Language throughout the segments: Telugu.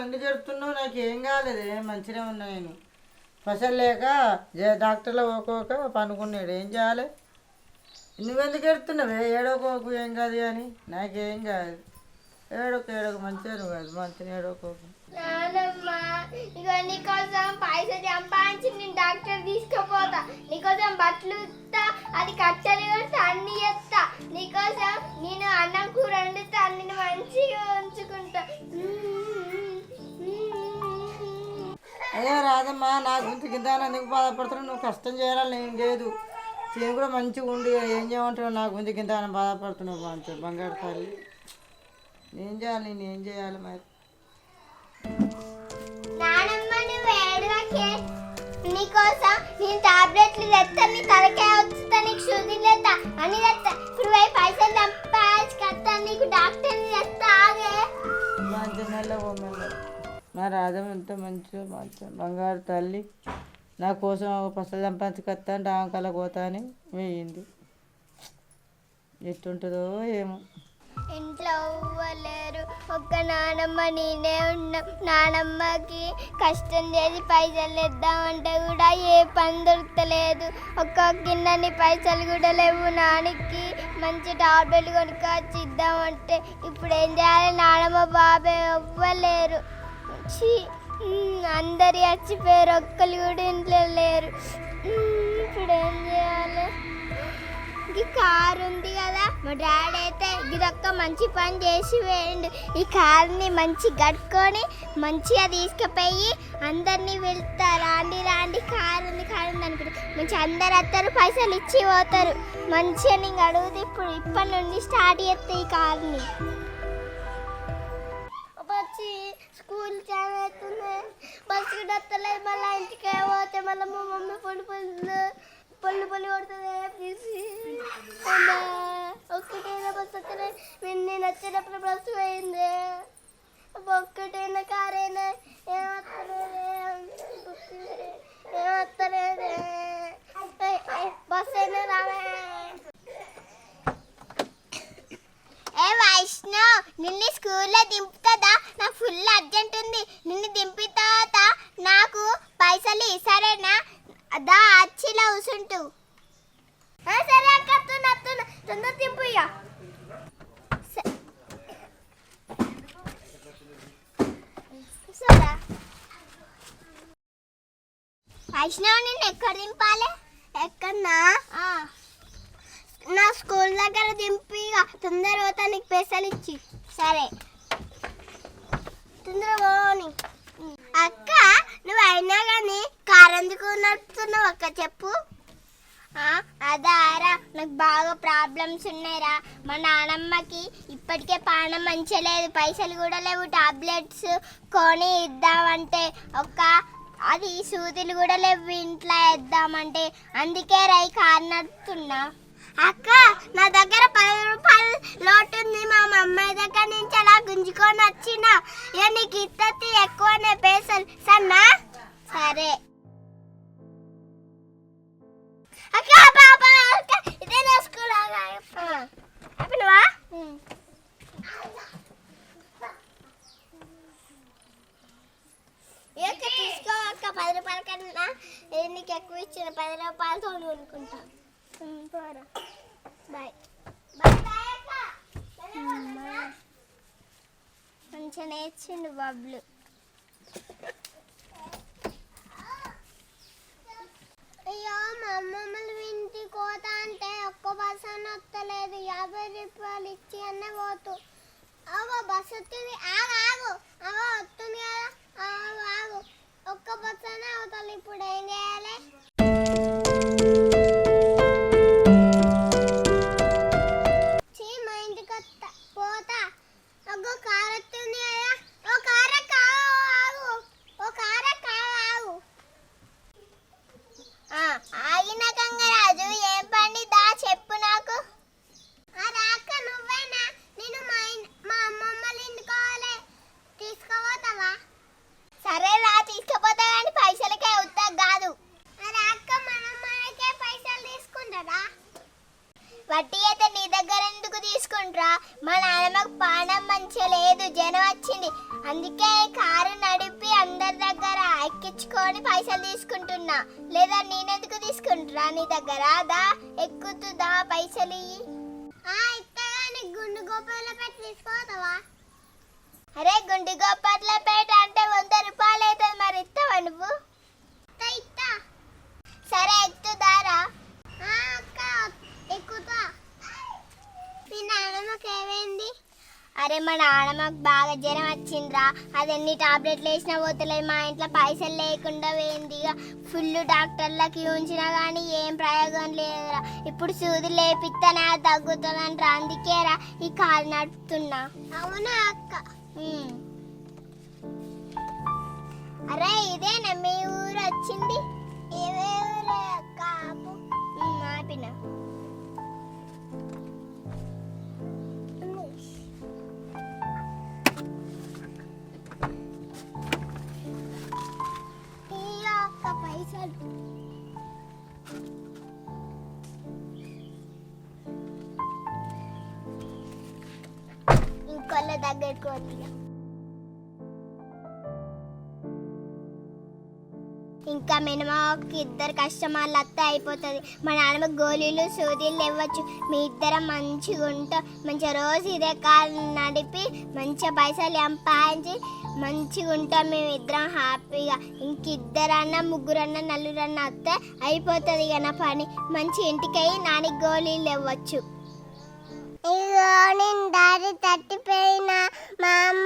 నాకు ఏం కాలేదే మంచిగా ఉన్నా నేను. పసలు లేక డాక్టర్లో ఒక్కొక్క పనుకున్నాడు ఏం చేయాలి? నువ్వెందుకు ఎడుతున్నావే ఏడోకోకు ఏం కాదు కానీ నాకేం కాదు. ఏడోకు ఏడోకు మంచిగా నువ్వు కాదు మంచిగా ఏడోకోకు నానమ్మ ఇక నీకోసం పైసలు సంపాదించి నేను డాక్టర్ తీసుకుపోతా. నీకోసం బట్టలు అది కట్టలు కొడతా అన్ని చేస్తా. నీకోసం నేను అన్నం కూర అయ్యో రాదమ్మా నా గురించి కింద ఎందుకు బాధపడుతున్నావు నువ్వు కష్టం చేయాలని ఏం లేదు. నేను కూడా మంచిగా ఉండి ఏం చేయమంటావు? నా గురించి కింద బాధపడుతున్నావు మంచిగా బంగారు తల్లి. ఏం చేయాలి నేను? ఏం చేయాలి మరి? నీకోసం నేను టాబ్లెట్లు తెస్తా నీ తలకాయ వచ్చుతా నీకు తెస్తా అని తెస్తా ఇప్పుడు పోయి పైసలు సంపాదించుకొస్తా నీకు డాక్టర్ని తెస్తా ఆగే. మంచి నెల ఓ మెల్ల మా రాధమ్మ ఎంత మంచిగా మంచి బంగారు తల్లి నా కోసం ఒక పసలు సంపాదించుకొస్తా అంటే ఆమె కల పోతా అని వేయింది. ఎట్టుంటుందో ఏమో. ఇంట్లో అవ్వలేరు ఒక్క నానమ్మ నేనే ఉన్నా. నానమ్మకి కష్టం చేసి పైసలు ఇద్దామంటే కూడా ఏ పని దొరకలేదు. ఒక్క గిన్నెని పైసలు కూడా లేవు. నాన్నకి మంచి టాబ్లెట్ కొనుక్కొచ్చి ఇద్దామంటే ఇప్పుడు ఏం చేయాలి? నానమ్మ బాబాయ్ అవ్వలేరు వచ్చి అందరి వచ్చి పేరు ఒక్కరు కూడా ఇంట్లో లేరు. ఇప్పుడు ఏం చేయాలి? ఈ కారు ఉంది కదా మా డాడీ అయితే ఇదొక్క మంచి పని చేసి వేయండు. ఈ కార్ని మంచి కట్టుకొని మంచిగా తీసుకుపోయి అందరినీ వెళ్తా రాండి రాండి కారు ఉంది కారు ఉంది అనుకుంటే. మంచి అందరు వస్తారు పైసలు ఇచ్చి పోతారు. మంచిగా నీకు అడుగుతుంది ఇప్పుడు ఇప్పటి నుండి స్టార్ట్ చేస్తాయి ఈ కార్ని. స్కూల్ చాలా అవుతుంది బస్సు కూడా వస్తలేదు. మళ్ళీ ఇంటికి పోతే మళ్ళీ మా మమ్మీ పొడి పొడి పొల్లు పొల్లి కొడుతుంది. తీసి ఒక్కటైనా బస్సు వస్తలే నేను వచ్చేటప్పుడు బస్సు పోయింది. ఒక్కటైనా కారైనా ఏమత్తలేదే ఏమత్తలేదే బస్సు అయినా రావే ఏ వైష్ణవ్ నిన్ను స్కూల్లో దింపుతుందా? నాకు ఫుల్ అర్జెంట్ ఉంది నిన్ను దింపిన తర్వాత నాకు పైసలు ఇ- సరేనా దా అచ్చిలో కూసుంటూ ఆ, సరే అక్క అత్తున్నా అత్తున్నా తొందర దింపు ఇక స- సరే వైష్ణవ్ నిన్ను ఎక్కడ దింపాలి ఎక్కడన్నా నా స్కూల్ దగ్గర దింపి ఇక తొందర పోతా నీకు పైసలు ఇచ్చి. సరే. తొందర పోని. అక్క నువ్వు అయినా కానీ కారు ఎందుకు నడుపుతున్నావు అక్క చెప్పు. అదారా నాకు బాగా ప్రాబ్లమ్స్ ఉన్నాయిరా మా నానమ్మకి ఇప్పటికే పానం మంచిగా లేదు. పైసలు కూడా లేవు. టాబ్లెట్స్ కొని ఇద్దామంటే ఒక అది సూదులు కూడా లేవు. ఇంట్లో వేద్దామంటే అందుకే రై కారు నడుపుతున్నా. అక్క నా దగ్గర పది రూపాయలు లోటు ఉంది. మా మమ్మీ దగ్గర నుంచి అలా గుంజుకొని వచ్చిన. ఇక నీకు ఇత్తతి ఎక్కువనే పైసలు సన్నా సరే. అక్క పాప అక్క ఇదే నా స్కూల్ అయిపోయినవా ఏక తీసుకో అక్క పది రూపాయల కన్నా. ఏ నీకు ఎక్కువ ఇచ్చిన పది రూపాయలతో పోరా బాయ్ మంచిగా నేర్చిండు బబ్లు. అయ్యో మా అమ్మమ్మలు ఇంటికి పోతా అంటే ఒక్క బస్ అని వస్తలేదు యాభై రూపాయలు ఇచ్చి అన్న పోతు. అవో బస్ వస్తుంది ఆగు ఆగు. అవో వస్తుంది కదా. ఆగు ఆగు. ఒక్క బస్ అనే అవుతాను ఇప్పుడు ఏం చేయాలి? అగ్గో తీసుకుంటున్నా. లేదా నేనెందుకు తీసుకుంటున్నా? నీ దగ్గర దా ఎక్కుతుందా పైసలు ఇయ్యి. గుండు గోపాల పెట్టి తీసుకోతావా అరే గుండు గోపాల పేట అంటే వంద రూపాయలు అవుతుంది మరి ఇస్తావా నువ్వు? ఇస్తా సరే ఎక్కుతారా ఎక్కుతా. మీ నాన్నమ్మకి ఏమైంది? అరే మా నాన్నమ్మకి బాగా జ్వరం వచ్చిందిరా. అది ఎన్ని టాబ్లెట్లు వేసినా పోతలేదు. మా ఇంట్లో పైసలు లేకుండా పోయింది. ఇక ఫుల్ డాక్టర్లకి ఉంచినా కానీ ఏం ప్రయోగం లేదురా. ఇప్పుడు సూది లేపిస్తేనే అది తగ్గుతుందంట అందుకేరా ఈ కాలు నడుపుతున్నా. అవునా అక్క? అరే ఇదేనా మీ ఊరు వచ్చింది? ఏవే ఊరే అక్క? ఇంకొల్ల దగ్గరకు వదిలే. ఇంకా మినిమాకి ఇద్దరు కస్టమర్లు అత్తే అయిపోతుంది. మా నాన్నమ్మ గోళీలు సూదీలు ఇవ్వచ్చు. మీ ఇద్దరం మంచిగా ఉంటాం మంచిగా రోజు ఇదే కారు నడిపి మంచిగా పైసలు సంపాదించి మంచిగా ఉంటాం మేము ఇద్దరం హ్యాపీగా. ఇంకిద్దరన్నా ముగ్గురన్నా నలుగురన్నా వస్తే అయిపోతుంది ఇక నా పని. మంచి ఇంటికి అయ్యి నానికి గోళీలు ఇవ్వచ్చు. ఇగో నేను దారి తట్టిపోయిన మా అమ్మ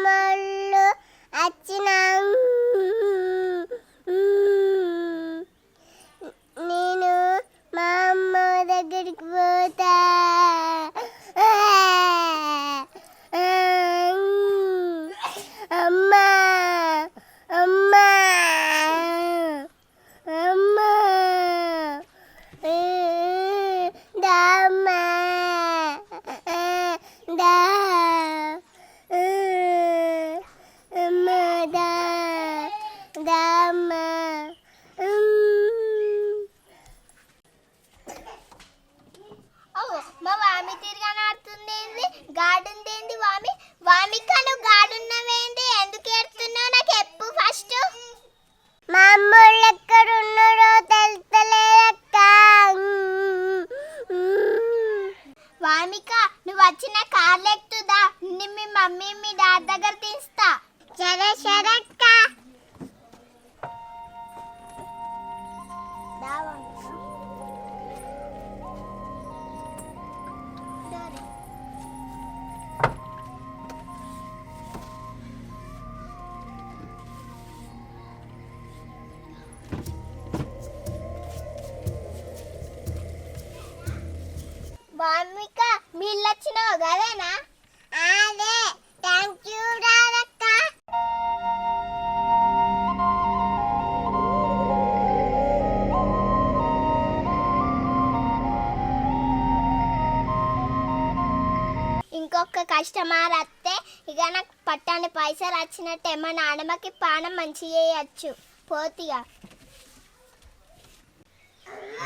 ఇంకొక కస్టమర్ వస్తే ఇక నాకు పట్టాని పైసలు వచ్చినట్టే మా నాన్నమ్మకి పానం మంచి చేయచ్చు. పోతిగా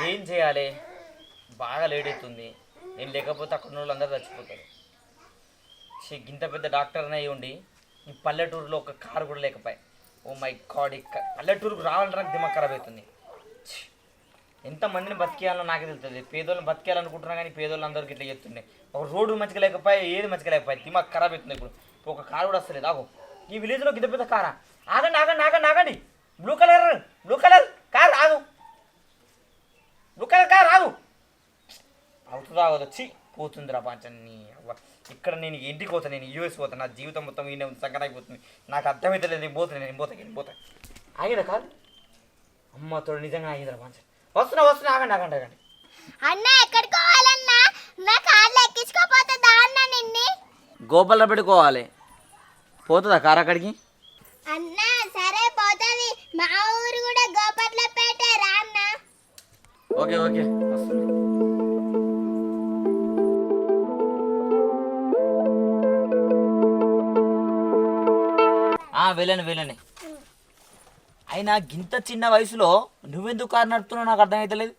ఏం చేయాలి? బాగా లేట్ అవుతుంది. నేను లేకపోతే అక్కడ వాళ్ళందరూ చచ్చిపోతారు. ఛీ, ఇంత పెద్ద డాక్టర్ అయి ఉండి ఈ పల్లెటూరులో ఒక కారు కూడా లేకపోయి. ఓ మై గాడ్ ఇక్క పల్లెటూరుకు రావాలంటే నాకు దిమాగ్ ఖరాబ్ అవుతుంది. ఎంతమందిని బతికేయాలో నాకే తెలుస్తుంది. పేదోళ్ళని బతికేయాలనుకుంటున్నా కానీ పేదోళ్ళు అందరికి ఇట్లా చెప్తున్నాయి ఒక రోడ్డు మంచిగా లేకపోయి ఏది మంచిగా లేకపోయి దిమాగ్ ఖరాబ్ అవుతుంది ఇప్పుడు. ఒక కారు కూడా వస్తలేదు. ఆగు. ఈ విలేజ్లో గిద్ద పెద్ద కారా? ఆగండి ఆగండి ఆగండి ఆగండి. Blue colour blue colour car ఆగు. బ్లూ కలర్ కార్ ఆగు. అవుతుందా ఆగదు వచ్చి పోతుందిరా పాంచని అవ్వ. ఇక్కడ నేను ఇంటికి పోతాను నేను యూఎస్ పోతాను నా జీవితం మొత్తం ఈయన సంకట అయిపోతుంది. నాకు అర్థమైతే లేదు నేను పోతాను నేను పోతాను నేను పోతాను ఆగిరా కాదు అమ్మతో నిజంగా ఆగిందిరా పాంచన్. వస్తున్నా వస్తున్నా ఆగండి ఆగండి ఆగండి. అన్న ఎక్కడికి పోవాలన్నా? నా కార్లో ఎక్కించుకోపోతే దాన్న నిన్ని? గోపాల పెట్టుకోవాలి పోతుందా కార్ అక్కడికి? అన్న సరే పోతుంది. మా ఊరు కూడా గోపట్లపేట రా అన్న. Okay okay. వస్తున్నా. వెళ్ళండి వెళ్ళండి. అయినా గింత చిన్న వయసులో నువ్వెందుకు కారు నడుపుతున్నావు? నాకు అర్థమవుతలేదు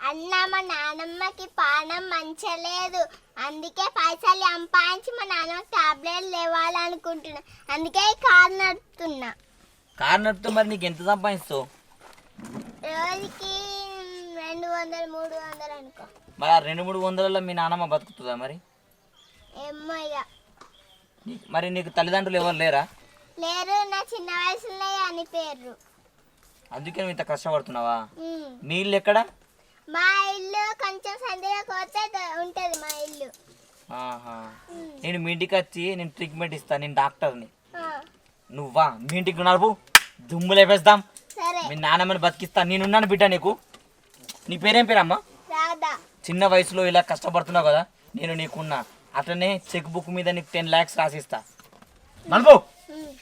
అన్న మా నానమ్మకి పానం మంచలేదు అందుకే పైసలు సంపాదించి మా నాన్నమ్మకి టాబ్లెట్ లేవాలనుకుంటున్నా. అందుకే ఈ కారు నడుపుతున్నా. కారు నడిపితే మరి నీకు ఎంత సంపాదిస్తావు? రోజుకి రెండు వందలు మూడు వందలు అనుకో. మరి ఆ రెండు మూడు వందలలో మీ నాన్నమ్మ బతుకుతుందా మరి? ఏమో ఇక నీ- మరి నీకు తల్లిదండ్రులు ఎవరు లేరా? లేరు నా చిన్న వయసులో అని పేరు అందుకే నువ్వు ఇంత కష్టపడుతున్నావా. నీ ఇల్లు ఎక్కడ? మా ఇల్లు కొంచెం పోతే ద- ఉంటది మా ఇల్లు. ఆహా. నేను మీ ఇంటికి వచ్చి నేను ట్రీట్మెంట్ ఇస్తాను నేను డాక్టర్ని. నువ్వా? మీ ఇంటికి నడుపు. దుమ్ము లేపేస్తాం సరే. మీ నాన్నమ్మని బతికిస్తా. నేనున్నాను బిడ్డ నీకు. నీ పేరేం పేరమ్మా? రాదా చిన్న వయసులో ఇలా కష్టపడుతున్నావు కదా నేను నీకున్నా. అట్లనే చెక్ బుక్ మీద నీకు టెన్ ల్యాక్స్ రాసిస్తా. నలుపు ఉమ్.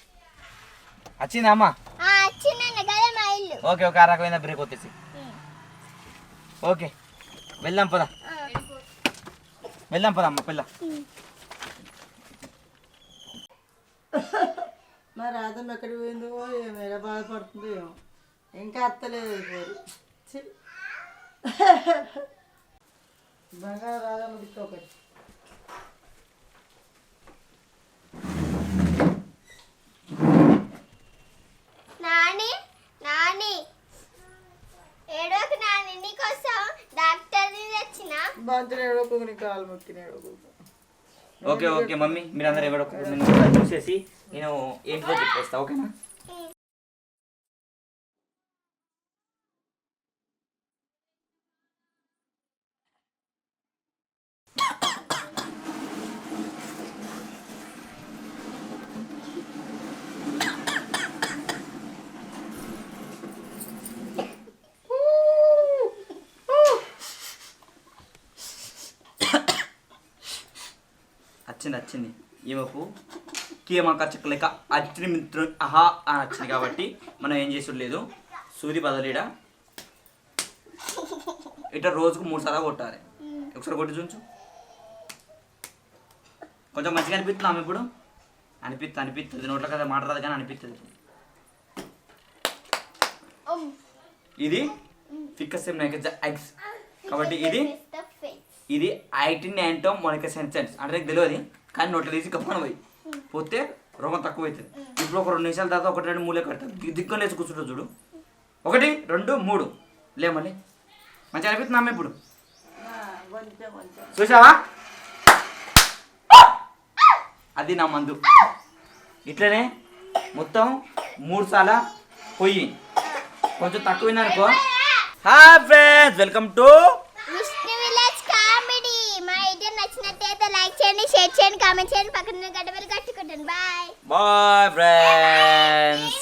వచ్చిందా అమ్మా ఆ, వచ్చిందన్న కదా మా ఇల్లు ఓకే ఓకే ఆ రకమైన బ్రేక్ వచ్చేసి. ఓకే వెళ్దాం పద వెళ్దాం పద అమ్మ పిల్ల. మరి రాధమ్మ ఎక్కడికి పోయిందో ఏమో ఎలా బాధపడుతుందో ఏమో ఇంకా అత్తలేదు పోరు. బంగారు దిక్కు ఒకటి నాని నాని. ఏడోకి నాని నీకోసం డాక్టర్ తెచ్చిన. బంతులు ఏడోకు కాలు మొక్కిన ఏడోకు ఓకే ఓకే మమ్మీ మీరందరూ ఒకసారి చూసేసి నేను ఏంటో చెప్పేస్తా ఓకేనా? వచ్చింది వచ్చింది ఈమెకు కీమక చెక్కలేక అచ్చిన అహా అని వచ్చింది కాబట్టి మనం ఏం చేసుడలేదు సూది బదలీడ ఇట్లా రోజుకు మూడు సార్లు కొట్టాలి. ఒకసారి కొట్టి చూంచు కొంచెం మంచిగా అనిపిస్తుంది ఆమె ఇప్పుడు? అనిపిస్తుంది అనిపిస్తుంది. నోట్లో కదా మాట రాదు కానీ అనిపిస్తుంది. ఇది ఫిక్కస్ ఎగ్స్ కాబట్టి ఇది ఇది ఐటిన్ యాంటో మొనిక సెన్సెన్స్. అంటే నీకు తెలియదు కానీ నోట్లో తీసి కప్పని పోయి. పోతే రోగం తక్కువ అవుతుంది ఇప్పుడు ఒక రెండు నిమిషాల తర్వాత ఒకటి రెండు మూలే కడతాం దిక్కుని లేచి కూర్చుంటావు చూడు. ఒకటి రెండు మూడు. లే మళ్ళీ. మంచిగా అనిపిస్తుంది అమ్మ ఇప్పుడు? చూసావా? అది నా మందు. ఇట్లనే మొత్తం మూడు సార్లు పొయ్యి. కొంచెం తక్కువైందనుకో. Hi friends welcome to share చేయండి కామెంట్ చేయండి. పక్కన గడ్డ కట్టుకుంటాను. Bye bye friends